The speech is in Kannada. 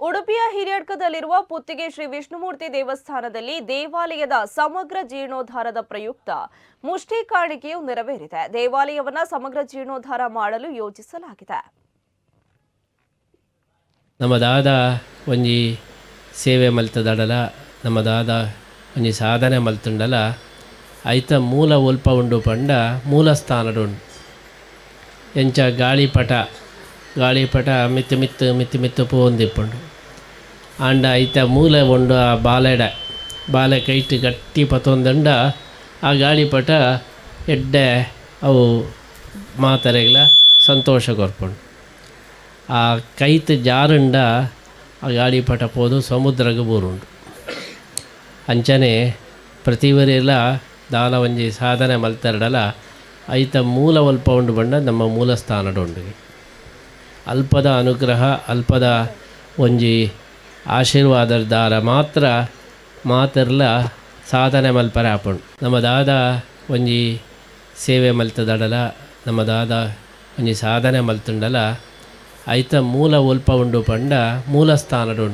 ಉಡುಪಿಯ ಹಿರಿಯಡ್ಕದಲ್ಲಿರುವ ಪುತ್ತಿಗೆ ಶ್ರೀ ವಿಷ್ಣುಮೂರ್ತಿ ದೇವಸ್ಥಾನದಲ್ಲಿ ದೇವಾಲಯದ ಸಮಗ್ರ ಜೀರ್ಣೋದ್ಧಾರದ ಪ್ರಯುಕ್ತ ಮುಷ್ಟಿ ಕಾಣಿಕೆಯು ನೆರವೇರಿದೆ. ದೇವಾಲಯವನ್ನ ಸಮಗ್ರ ಜೀರ್ಣೋದ್ಧಾರ ಮಾಡಲು ಯೋಜಿಸಲಾಗಿದೆ. ನಮ್ಮ ದಾದ ಒಂಜಿ ಸೇವೆ ಮಲ್ತದಡಲ, ನಮ್ಮ ದಾದ ಒಂಜಿ ಸಾಧನೆ ಮಲ್ತುಂಡಲ, ಐತ ಮೂಲ ಒಲ್ಪ ಉಂಡು ಪಂಡ ಮೂಲ ಸ್ಥಾನಡು ಎಂಚ ಗಾಳಿಪಟ ಗಾಳಿಪಟ ಮಿತ್ತು ಮಿತ್ತು ಮಿತ್ತು ಮಿತ್ತು ಪೋಂದಿಪ್ಪುಂಡು ಆಂಡ ಐತ ಮೂಲೆ ಉಂಡು ಆ ಬಾಲೆಡ. ಬಾಲೆ ಕೈಟ್ ಗಟ್ಟಿ ಆ ಗಾಳಿಪಟ ಎಡ್ಡೆ ಅವು ಮಾತರೆಗ್ಲ ಸಂತೋಷ ಕೊರ್ಪುಂಡು ಆ ಕೈತ ಜಾರುಂಡ ಆ ಗಾಳಿಪಟ ಪೋದು ಸಮುದ್ರಗ ಬೂರುಂಡು ಅಂಚನೆ ಪ್ರತಿವರೆಲ್ಲ ದಾನ ಒಂಜಿ ಸಾಧನೆ ಮಲ್ತರಡಲ ಐತ ಮೂಲ ಒಲ್ಪ ಉಂಡು ಬಂಡ ನಮ್ಮ ಮೂಲ ಸ್ಥಾನ ಉಂಡು ಅಲ್ಪದ ಅನುಗ್ರಹ, ಅಲ್ಪದ ಒಂಜಿ ಆಶೀರ್ವಾದದ ದಾರ ಮಾತ್ರ ಮಾತೆರ್ಲ ಸಾಧನೆ ಮಲ್ಪರೆ ಆಪುಂಡು ನಮ್ಮ ದಾದ ಒಂಜಿ ಸೇವೆ ಮಲ್ತದಡಲ, ನಮ್ಮ ದಾದ ಒಂಜಿ ಸಾಧನೆ ಮಲ್ತುಂಡಲ, ಐತ ಮೂಲ ಒಲ್ಪ ಉಂಡು ಪಂಡ ಮೂಲ ಸ್ಥಾನಡು